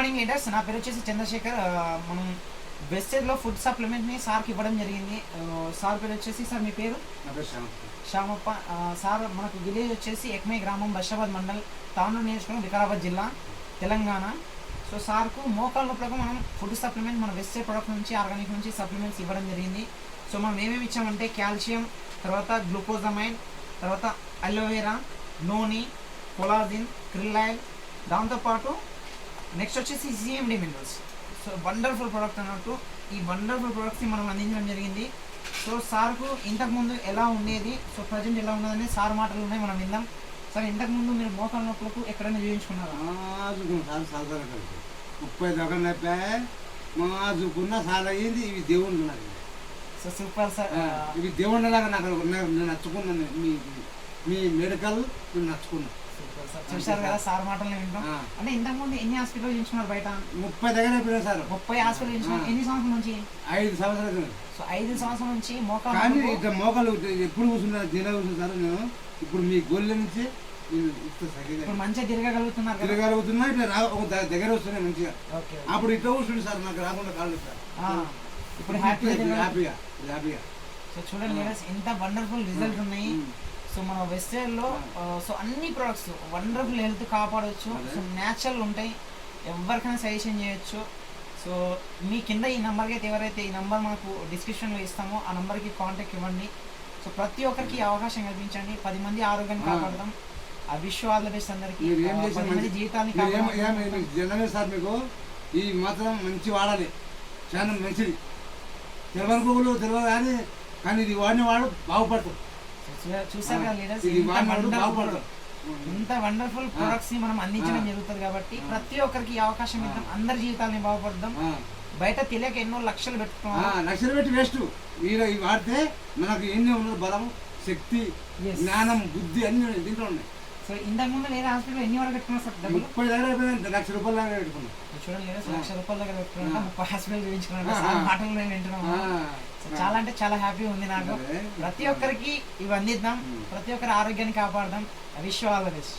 Morning leaders నా పేరు వచ్చేసి చంద్రశేఖర్ మనం వెస్టేజ్లో ఫుడ్ సప్లిమెంట్ని సార్కి ఇవ్వడం జరిగింది. సార్ పేరు వచ్చేసి సార్ మీ పేరు? శ్యామప్ప. సార్ మనకు విలేజ్ వచ్చేసి ఎక్మే గ్రామం బషాబాద్ మండల్ తాండూరు నియోజకవర్గం వికారాబాద్ జిల్లా తెలంగాణ. సో సార్కు మోకాల నొప్పులకు మనం ఫుడ్ సప్లిమెంట్ మన వెస్టే ప్రొడక్ట్ నుంచి ఆర్గానిక్ నుంచి సప్లిమెంట్స్ ఇవ్వడం జరిగింది. సో మనం ఏమేమి ఇచ్చామంటే కాల్షియం తర్వాత గ్లూకోజమైన్ తర్వాత అలోవెరా నోని కొలాజిన్ క్రిల్లాయిల్ దాంతోపాటు నెక్స్ట్ వచ్చేసి CMD minerals so wonderful product అన్నట్టు ఈ వండర్ఫుల్ ప్రోడక్ట్స్ని మనం అందించడం జరిగింది. సో సార్కు ఇంతకుముందు ఎలా ఉండేది? సో ప్రజెంట్ ఎలా ఉన్నదని సార్ మాటలు ఉన్నాయి మనం విందాం. సార్ ఇంతకుముందు మీరు మోకాల నొప్పులకు ఎక్కడైనా చూపించుకున్నారా సార్ సాధారణ ముప్పై దాకా నప్పా మాజుకున్న సార్ అయ్యింది ఇవి దేవుళ్ళు నాకు సో సూపర్ సార్. ఇవి దేవుళ్ళ లాగా నాకు నాకు- నేను నచ్చుకున్నాను మీ మీ మెడికల్ నేను నచ్చుకున్నా సూపర్ సార్ చూశారు కదా సార్ మాటలు వింటాం అంటే ఇంతకుముందు ఎన్ని హాస్పిటల్ చూపించుకున్నారు బయట? ముప్పై దగ్గర అయిపోయినా సార్. ముప్పై హాస్పిటల్ ఆ. ఎన్ని సంవత్సరాల నుంచి? ఐదు సంవత్సరాలు. సో ఐదు సంవత్సరాల నుంచి మోకాల కానీ మోకాలు ఎప్పుడు కూర్చున్నా దిన కూర్చుంటారు నేను ఇప్పుడు మీ గోళ్ళ నుంచి ఇప్పుడు మంచిగా తిరగగలుగుతున్నారు తిరగలుగుతున్నా ఇట్లా దగ్గర వస్తున్నాయి మంచిగా. అప్పుడు ఇట్లా కూర్చుంది సార్ నాకు రాకుండా కాళ్ళు సార్. ఇప్పుడు హ్యాపీగా హ్యాపీగా హ్యాపీగా. సో చూడండి ఎంత వండర్ఫుల్ రిజల్ట్ ఉన్నాయి. సో మన వెస్టర్న్లో ఆ, సో అన్ని ప్రొడక్ట్స్ వండర్ఫుల్ హెల్త్ కాపాడవచ్చు. సో న్యాచురల్ ఉంటాయి. ఎవరికైనా సజెషన్ చేయొచ్చు. సో మీ కింద ఈ నెంబర్కి అయితే ఎవరైతే ఈ నెంబర్ మనకు డిస్క్రిప్షన్లో ఇస్తామో ఆ నెంబర్కి కాంటాక్ట్ ఇవ్వండి. సో ప్రతి ఒక్కరికి అవకాశం కల్పించండి. పది మంది ఆరోగ్యాన్ని. కాపాడదాం. ఆ ఆల్ ద బెస్ట్ అందరికి. జీవితాన్ని సార్ మీకు ఈ మాత్రం మంచి వాడాలి. చాలా మంచిది. తెలియని పువ్వులు తెలియదు కానీ కానీ ఇది వాడిన వాడు చూ- చూసారు కదా లీడర్స్ ఇంత వండర్ఫుల్ ప్రొడక్ట్స్ని మనం అందించడం జరుగుతుంది కాబట్టి ప్రతి ఒక్కరికి ఈ అవకాశం ఇద్దాం. అందరి జీవితాలని బాగుపడదాం. బయట తెలియక ఎన్నో లక్షలు ఆ, పెట్టుకున్నాం లక్షలు పెట్టి వేస్ట్ మీరు వాడితే మనకు ఎన్ని ఉన్నది బలం శక్తి. జ్ఞానం బుద్ధి అన్ని ఉన్నాయి, దీంట్లో ఉన్నాయి. సో ఇంతకు ముందు వేరే హాస్పిటల్ ఎన్ని వరకు సార్ డబ్బులు ముప్పై దగ్గర అయిపోయింది లక్ష రూపాయల దాకా పెట్టుకున్నాం మీరు చూడండి. లక్ష రూపాయల దగ్గర పెట్టుకున్నా ఆ. ముప్పై హాస్పిటల్ చూపించుకున్నాను. మాటలు నేను చాలా అంటే చాలా హ్యాపీ ఉంది నాకు. ప్రతి ఒక్కరికి ఇవి అందిద్దాం. ప్రతి ఒక్కరి ఆరోగ్యాన్ని కాపాడదాం విష్ ఆల్ ద బెస్ట్